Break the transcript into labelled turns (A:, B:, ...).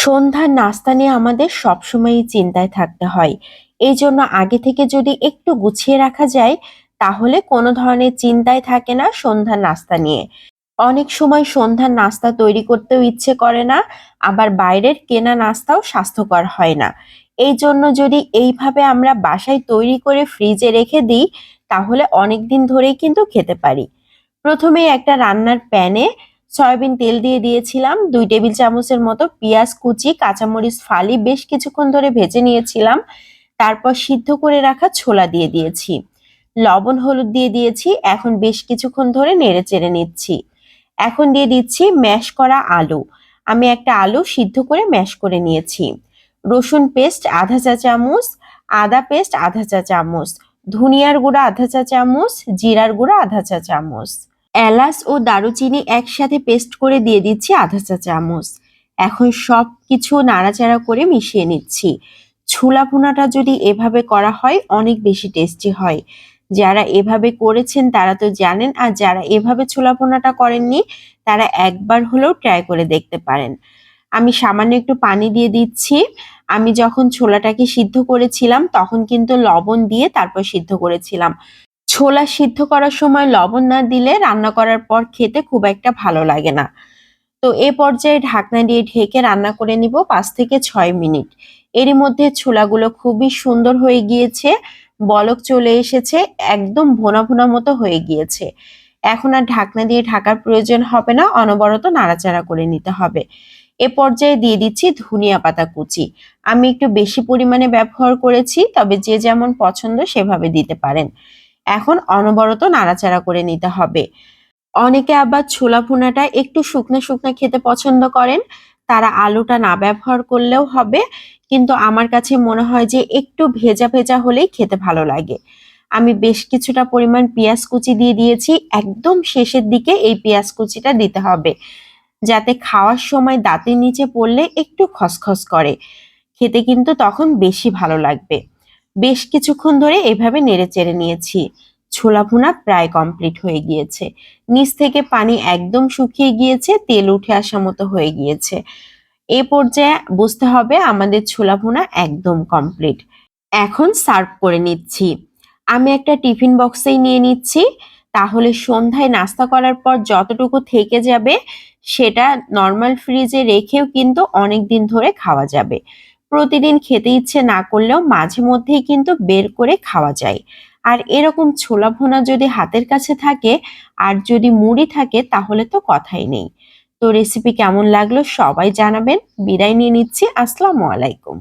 A: সন্ধ্যার নাস্তা নিয়ে আমাদের সবসময়ই চিন্তায় থাকতে হয়। এই জন্য আগে থেকে যদি একটু গুছিয়ে রাখা যায়, তাহলে কোনো ধরনের চিন্তায় থাকে না সন্ধ্যার নাস্তা নিয়ে। অনেক সময় সন্ধ্যার নাস্তা তৈরি করতেও ইচ্ছে করে না, আবার বাইরের কেনা নাস্তাও স্বাস্থ্যকর হয় না। এই জন্য যদি এইভাবে আমরা বাসায় তৈরি করে ফ্রিজে রেখে দিই, তাহলে অনেক দিন ধরেই কিন্তু খেতে পারি। প্রথমে একটা রান্নার প্যানে সয়াবিন তেল দিয়ে দিয়েছিলাম, দুই টেবিল চামচের মতো পেঁয়াজ কুচি, কাঁচামরিচ, ফালি বেশ কিছুক্ষণ ধরে ভেজে নিয়েছিলাম। তারপর সিদ্ধ করে রাখা ছোলা দিয়ে দিয়েছি। লবণ, হলুদ দিয়ে দিয়েছি, এখন বেশ কিছুক্ষণ ধরে নেড়ে চেড়ে নিচ্ছি। এখন দিয়ে দিচ্ছি ম্যাশ করা আলু। আমি একটা আলু সিদ্ধ করে ম্যাশ করে নিয়েছি। রসুন পেস্ট আধা চা চামচ, আদা পেস্ট আধা চা চামচ, ধনিয়ার গুঁড়া আধা চা চামচ, জিরার গুঁড়া আধা চা চামচ। এলাচ ও দারুচিনি একসাথে পেস্ট করে দিয়ে দিচ্ছি আধা চা চামচ। এখন সব কিছু নাড়াচাড়া করে মিশিয়ে নিচ্ছি। ছোলা ভুনাটা যদি এভাবে করা হয়, অনেক বেশি টেস্টি হয়। যারা এভাবে করেছেন, তারা তো জানেন, আর যারা এভাবে ছোলা ভুনাটা করেননি, তারা একবার হলেও ট্রাই করে দেখতে পারেন। আমি সামান্য একটু পানি দিয়ে দিচ্ছি। আমি যখন ছোলাটাকে সিদ্ধ করেছিলাম, তখন কিন্তু লবণ দিয়ে তারপর সিদ্ধ করেছিলাম। ছোলা সিদ্ধ করার সময় লবণ না দিলে রান্না করার পর খেতে খুব একটা ভালো লাগে না। তো এ পর্যায়ে ঢাকনা দিয়ে ঢেকে রান্না করে নিব পাঁচ থেকে ছয় মিনিট। এরই মধ্যে ছোলাগুলো খুবই সুন্দর হয়ে গিয়েছে, বলক চলে এসেছে, একদম ভোনা ভোনা মতো হয়ে গিয়েছে। এখন আর ঢাকনা দিয়ে ঢাকার প্রয়োজন হবে না, অনবরত নাড়াচাড়া করে নিতে হবে। এ পর্যায়ে দিয়ে দিচ্ছি ধনিয়া পাতা কুচি। আমি একটু বেশি পরিমাণে ব্যবহার করেছি, তবে যে যেমন পছন্দ সেভাবে দিতে পারেন। এখন অনবরত নাড়াচাড়া করে নিতে হবে। অনেকে আবার ছোলা ভুনাটা একটু শুকনো শুকনো খেতে পছন্দ করেন। তারা আলুটা না ব্যবহার করলেও হবে। কিন্তু আমার কাছে মনে হয় যে একটু ভেজা ভেজা হলেই খেতে ভালো লাগে। আমি বেশ কিছুটা পরিমাণ পেঁয়াজ কুচি দিয়ে দিয়েছি। একদম শেষের দিকে এই পেঁয়াজ কুচিটা দিতে হবে। যাতে খাওয়ার সময় দাঁতের নিচে পড়লে একটু খসখস করে। খেতে কিন্তু তখন বেশি ভালো লাগবে। বেশ কিছুক্ষণ ধরে এভাবে নেড়ে চেড়ে নিয়েছি। ছোলা ভুনা প্রায় কমপ্লিট হয়ে গিয়েছে। নিচ থেকে পানি একদম শুকিয়ে গিয়েছে, তেল উঠে আসা মতো হয়ে গিয়েছে। এ পর্যায়ে বুঝতে হবে আমাদের ছোলা ভুনা একদম কমপ্লিট এখন সার্ভ করে নিচ্ছি। আমি একটা টিফিন বক্সেই নিয়ে নিচ্ছি। তাহলে সন্ধ্যায় নাস্তা করার পর যতটুকু থেকে যাবে, সেটা নর্মাল ফ্রিজে রেখেও কিন্তু অনেক দিন ধরে খাওয়া যাবে। প্রতিদিন খেতে ইচ্ছে না করলেও মাঝে মধ্যেই কিন্তু বের করে খাওয়া যায়। আর এরকম ছোলা ভোনা যদি হাতের কাছে থাকে আর যদি মুড়ি থাকে তাহলে তো কথাই নেই। তো রেসিপি কেমন লাগল সবাই জানাবেন। বিদায় নিয়ে নিচ্ছি। আসসালামু আলাইকুম।